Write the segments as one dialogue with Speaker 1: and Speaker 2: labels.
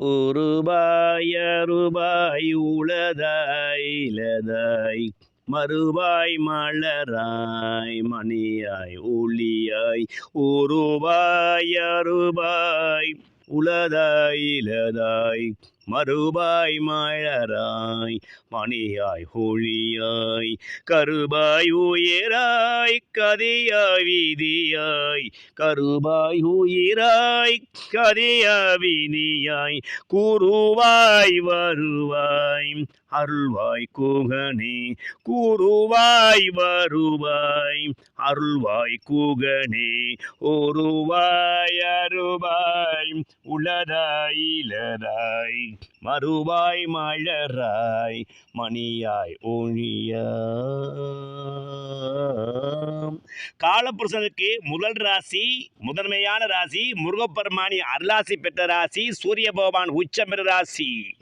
Speaker 1: உருபாய ரூபாய் உளதாய் இலதாய் மறுவாய் மலராய் மணியாய் ஒளியாய் உருவாய் அருபாய் உளதாய் இலதாய் மறுபாய் மலராய் மணியாய் ஹோழியாய் கருபாய் உயராய் கதியாய் வீதியாய் கருபாய் உயிராய் கதியா வீதியாய் கூறுவாய் வருவாய். அருள்வாய் கூகனே கூறுவாய் வருவாய். அருள்வாய் கூகனே ஒருவாய் அருவாய். உளதாய் இலதாய் மறுவாய் மலராய். மணியாய் ஒழியாம். காலபுருஷனுக்கு முதல் ராசி முதன்மையான ராசி முருகப்பெருமானி அருளாசி பெற்ற ராசி சூரிய பகவான் உச்சம் ராசி.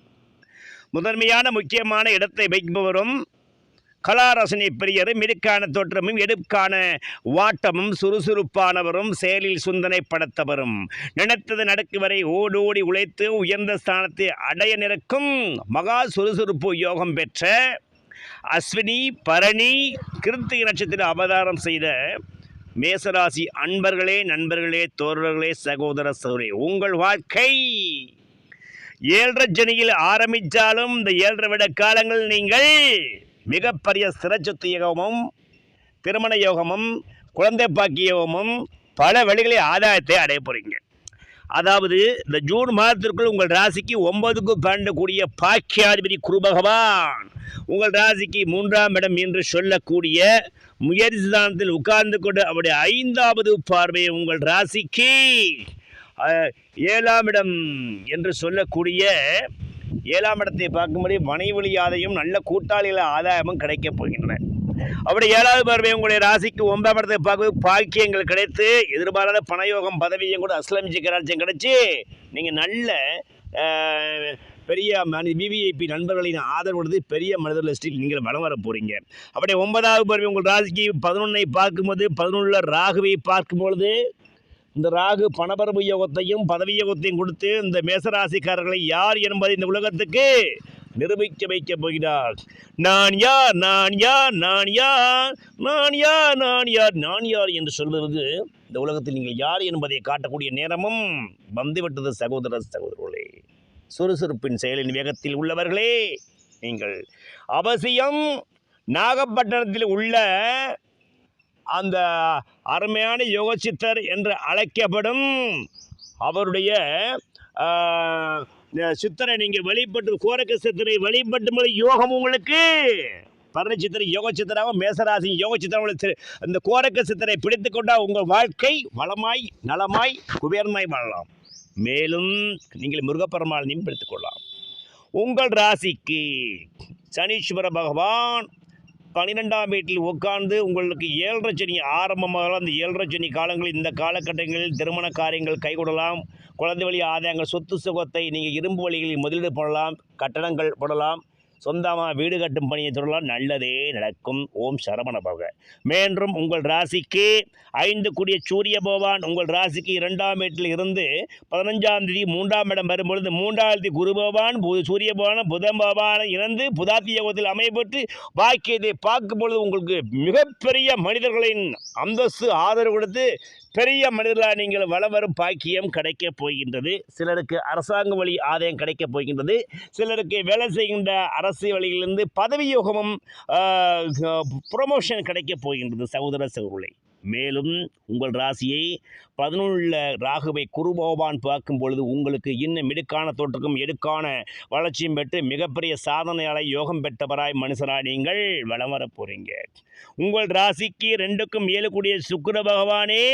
Speaker 1: முதன்மையான முக்கியமான இடத்தை வைப்பவரும் கலாரசனை பெரியரும் மிடுக்கான தோற்றமும் எடுக்கான வாட்டமும் சுறுசுறுப்பானவரும் செயலில் சுந்தனை படைத்தவரும். நினைத்தது நடக்கு வரை ஓடோடி உழைத்து உயர்ந்த ஸ்தானத்தை அடைய நிற்கும் மகா சுறுசுறுப்பு யோகம் பெற்ற அஸ்வினி பரணி கிருத்திக நட்சத்திர அவதாரம் செய்த மேசராசி அன்பர்களே நண்பர்களே தோழர்களே சகோதர சகோதரி உங்கள் வாழ்க்கை ஏழரை ஜனியில் ஆரம்பித்தாலும் இந்த ஏழரை விட காலங்கள் நீங்கள் மிகப்பெரிய சிறச்சொத்து யோகமும் திருமண யோகமும் குழந்தை பாக்கிய யோகமும் பல வழிகளில் ஆதாயத்தை அடைய போகிறீங்க அதாவது இந்த ஜூன் மாதத்திற்குள் உங்கள் ராசிக்கு ஒன்பதுக்கு பன்னெண்டு பாக்கியாதிபதி குரு பகவான். உங்கள் ராசிக்கு மூன்றாம் இடம் என்று சொல்லக்கூடிய முயற்சி ஸ்தானத்தில் உட்கார்ந்து கொண்டு அவருடைய ஐந்தாவது பார்வையை உங்கள் ராசிக்கு ஏழாம் இடம் என்று சொல்லக்கூடிய ஏழாம் இடத்தை பார்க்கும்படி மனைவழி ஆதாயம் நல்ல கூட்டாளிகள் ஆதாயமும் கிடைக்கப் போகின்றன. அப்படி ஏழாவது பார்வை உங்களுடைய ராசிக்கு ஒன்பதாம் இடத்தை பார்க்க பாக்கியங்கள் கிடைத்து எதிர்பாராத பணயோகம் பதவியும் கூட அஸ்லாம் கிடைச்சி நீங்கள் நல்ல பெரிய மனி விவிஐபி நண்பர்களின் ஆதரவு கொடுத்து பெரிய மனிதர் லிஸ்டில் நீங்கள் வளம் வர போகிறீங்க அப்படியே ஒன்பதாவது பார்வை உங்கள் ராசிக்கு பதினொன்றை பார்க்கும்போது பதினொன்றில் ராகுவை பார்க்கும்பொழுது இந்த ராகு பணபரப்பு யோகத்தையும் பதவி யோகத்தையும் கொடுத்து இந்த மேசராசிக்காரர்களை யார் என்பதை இந்த உலகத்துக்கு நிரூபிக்க வைக்க போகிறார். நான் யார் நான் யார் நான் யார் நான் யார் நான் யார் நான் யார் என்று சொல்வது இந்த உலகத்தில் நீங்கள் யார் என்பதை காட்டக்கூடிய நேரமும் வந்துவிட்டது சகோதர சகோதரர்களே. சுறுசுறுப்பின் செயலின் வேகத்தில் உள்ளவர்களே நீங்கள் அவசியம் நாகப்பட்டினத்தில் உள்ள அந்த அருமையான யோகசித்தர் என்று அழைக்கப்படும் அவருடைய சித்தரை நீங்கள் வழிபட்டு கோரக்க சித்தரை வழிபட்டு யோகம் உங்களுக்கு. பரணி சித்தரை யோக சித்தராகவும் மேசராசி யோக சித்தராக அந்த கோரக்க சித்தரை பிடித்து கொண்டால் உங்கள் வாழ்க்கை வளமாய் நலமாய் குபேரமாய் வாழலாம். மேலும் நீங்கள் முருகப்பெருமாளையும் பிடித்துக் கொள்ளலாம். உங்கள் ராசிக்கு சனீஸ்வர பகவான் பனிரெண்டாம் வீட்டில் உட்கார்ந்து உங்களுக்கு ஏழரை சனி ஆரம்பமாக அந்த ஏழரை சனி காலங்களில் இந்த காலகட்டங்களில் திருமண காரியங்கள் கைகூடலாம் குழந்தை வழி ஆதாயங்கள் சொத்து சுகத்தை நீங்கள் இரும்பு வழிகளில் முதலீடு பண்ணலாம் கட்டடங்கள் போடலாம். சொந்தமாக வீடு கட்டும் பணியை தொடரலாம் நல்லதே நடக்கும். ஓம் சரவண பவ மேன்றும் உங்கள் ராசிக்கு ஐந்து கூடிய சூரிய பகவான் உங்கள் ராசிக்கு இரண்டாம் வீட்டில் இருந்து பதினஞ்சாம் தேதி மூன்றாம் இடம் வரும்பொழுது மூன்றாம் தேதி குரு பகவான் பு- சூரிய பகவான் புதன் பகவான் இறந்து புதாத்தி யோகத்தில் அமையப்பட்டு பாக்கியத்தை பார்க்கும் பொழுது உங்களுக்கு மிகப்பெரிய மனிதர்களின் அந்தஸ்து ஆதரவு கொடுத்து பெரிய மனிதர்களாக நீங்கள் வளவரும் பாக்கியம் கிடைக்கப் போகின்றது. சிலருக்கு அரசாங்க வழி ஆதாயம் கிடைக்கப் போகின்றது. சிலருக்கு வேலை செய்கின்ற அரசு வழியிலிருந்து பதவி யோகமும் ப்ரொமோஷன் கிடைக்கப் போகின்றது. சகோதர சகோதரி மேலும் உங்கள் ராசியை பதினொன்றில் ராகுவை குருபகவான் பார்க்கும் பொழுது உங்களுக்கு இன்னும் மிடுக்கான தோற்றக்கும் எடுக்கான வளர்ச்சியும் பெற்று மிகப்பெரிய சாதனையாளை யோகம் பெற்றவராய் மனுஷராய் நீங்கள் வலம் வரப் போகிறீங்க உங்கள் ராசிக்கு ரெண்டுக்கும் இயலக்கூடிய சுக்கர பகவானே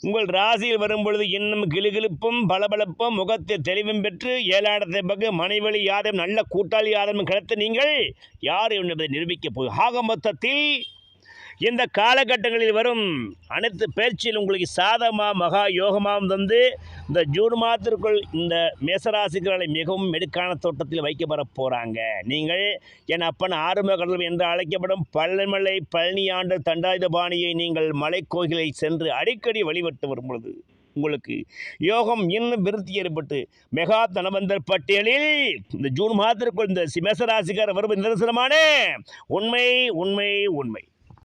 Speaker 1: உங்கள் ராசியில் வரும் பொழுது இன்னும் கிளுகிழுப்பும் பளபளப்பும் முகத்தில் தெளிவும் பெற்று ஏழாயிரத்தை பகு மனைவழி யாரும் நல்ல கூட்டாளி யாரும் கிடைத்து நீங்கள் யார் என்பதை நிரூபிக்கப் போய் ஆக மொத்தத்தில் இந்த காலகட்டங்களில் வரும் அனைத்து பயிற்சியில் உங்களுக்கு சாதமாக மகா யோகமாகவும் தந்து இந்த ஜூன் மாதத்திற்குள் இந்த மேசராசிகளை மிகவும் மெடுக்கான தோட்டத்தில் வைக்கப்பட போகிறாங்க நீங்கள் என் அப்பன் ஆறுமுக கடலும் என்று அழைக்கப்படும் பழமலை பழனி ஆண்டு தண்டாயுத பாணியை நீங்கள் மலைக்கோயிலை சென்று அடிக்கடி வழிபட்டு வரும் பொழுது உங்களுக்கு யோகம் இன்னும் விருத்தி ஏற்பட்டு மெகா தனவந்தர் பட்டியலில் இந்த ஜூன் மாதத்திற்குள் இந்த மேசராசிக்கார வரும் நிதர்சனமான. உண்மை உண்மை உண்மை.